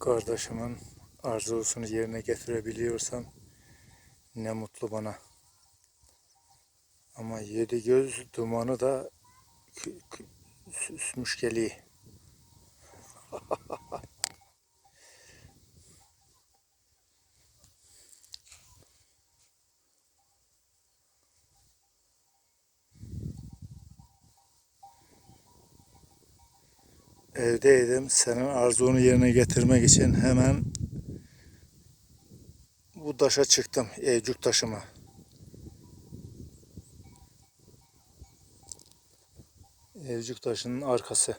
Kardeşimin arzusunu yerine getirebiliyorsam ne mutlu bana. Ama yedi göz dumanı da süsmüş geliyor. Evdeydim. Senin arzunu yerine getirmek için hemen bu taşa çıktım. Evcük taşıma. Evcük taşının arkası.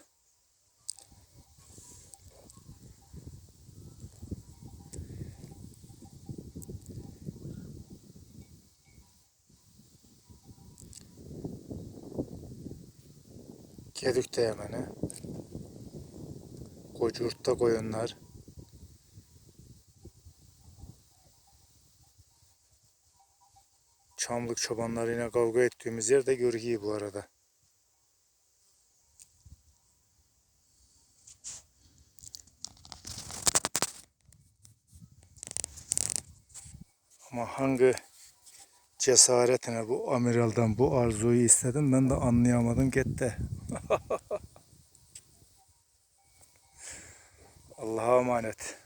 Gedük değmeni. Kocurtta koyunlar. Çamlık çobanlarıyla kavga ettiğimiz yer de görüyor bu arada. Ama hangi cesaretine bu amiraldan bu arzuyu istedim ben de anlayamadım gitti. Allah'a emanet.